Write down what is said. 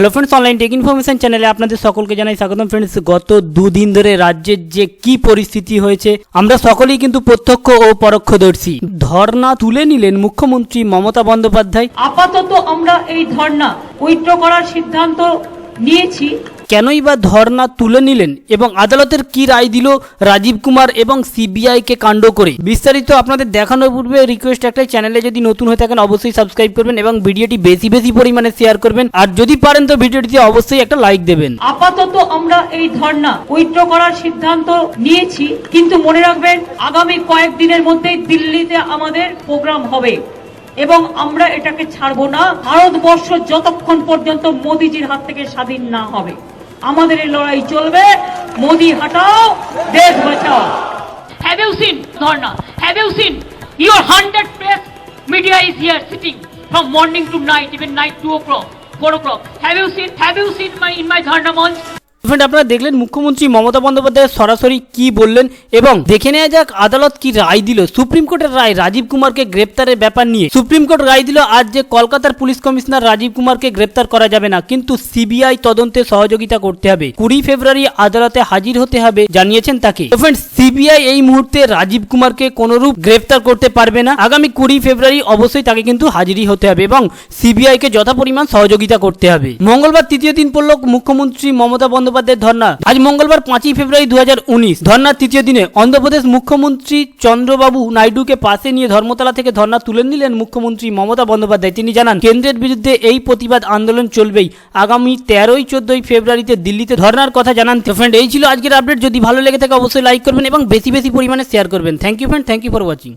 Hello friends online tech information চ্যানেলে আপনাদের সকলকে জানাই স্বাগতম। ফ্রেন্ডস গত দুদিন ধরে রাজ্যের যে কি পরিস্থিতি হয়েছে, আমরা সকলেই কিন্তু প্রত্যক্ষ ও পরোক্ষদর্শী ধর্ণা তুলে নিলেন মুখ্যমন্ত্রী মমতা বন্দ্যোপাধ্যায়। আপাতত আমরা এই ধর্ণা উইথড্র করার সিদ্ধান্ত নিয়েছি। কেনই বা ধর্ণা তুলে নিলেন এবং আদালতের কি রায় দিল রাজীব কুমার এবং সিবিআই কে কাণ্ড করে? বিস্তারিত আপনাদের দেখানোর পূর্বে রিকোয়েস্ট একটাই চ্যানেলে যদি নতুন হয়ে থাকেন অবশ্যই সাবস্ক্রাইব করবেন এবং ভিডিওটি বেশি বেশি পরিমাণে শেয়ার করবেন। আর যদি পারেন তো ভিডিওটিতে অবশ্যই একটা লাইক দেবেন। আপাতত আমরা এই ধর্ণা উইথড্র করার সিদ্ধান্ত নিয়েছি, কিন্তু মনে রাখবেন আগামী কয়েকদিনের মধ্যেই দিল্লিতে আমাদের প্রোগ্রাম হবে এবং আমরা এটাকে ছাড়বো না। ভারতবর্ষ যতক্ষণ পর্যন্ত মোদিজির হাত থেকে স্বাধীন না হবে। আমাদের এই লড়াই চলবে মোদি হটাও দেশ বাঁচাও Have you seen Dharna? Have you seen your hundred press media is here sitting from morning to night, even night two o'clock, four o'clock. Have you seen? Have you seen my in my Dharna month? Friend আপনারা দেখলেন মুখ্যমন্ত্রী মমতা বন্দ্যোপাধ্যায় সরাসরি কি বললেন এবং দেখে নেওয়া যাক আদালত কি রায় দিল। সুপ্রিম কোর্টের রায় রাজীব কুমারকে গ্রেপ্তারের ব্যাপার নিয়ে। সুপ্রিম কোর্ট রায় দিল, আজ যে কলকাতার পুলিশ কমিশনার রাজীব কুমারকে গ্রেপ্তার করা যাবে না, কিন্তু সিবিআই তদন্তে সহযোগিতা করতে হবে। কুড়ি ফেব্রুয়ারি আদালতে হাজির হতে হবে, জানিয়েছেন তাকে। ফ্রেন্ড সিবিআই এই মুহূর্তে রাজীব কুমারকে কোনরূপ গ্রেপ্তার করতে পারবে না। আগামী কুড়ি ফেব্রুয়ারি অবশ্যই তাকে কিন্তু হাজিরই হতে হবে এবং সিবিআই কে যথাপরিমাণ সহযোগিতা করতে হবে। মঙ্গলবার তৃতীয় দিন পড়ল মুখ্যমন্ত্রী মমতা বন্দ্যোপাধ্যায়ের ধর্না আজ মঙ্গলবার পাঁচই ফেব্রুয়ারি দু হাজার ধর্নার তৃতীয় দিনে অন্ধ্রপ্রদেশ মুখ্যমন্ত্রী চন্দ্রবাবু নাইডুকে পাশে নিয়ে ধর্মতলা থেকে ধর্না তুলে নিলেন মুখ্যমন্ত্রী মমতা বন্দ্যোপাধ্যায়। তিনি জানান, কেন্দ্রের বিরুদ্ধে এই প্রতিবাদ আন্দোলন চলবেই। আগামী তেরোই, চোদ্দই ফেব্রুয়ারিতে দিল্লিতে ধর্নার কথা জানান ফ্রেন্ড এই ছিল আজকের আপডেট যদি ভালো লেগে থাকে, অবশ্যই লাইক করবেন এবং বেশি বেশি পরিমাণে শেয়ার করবেন। Thank you friend thank you for watching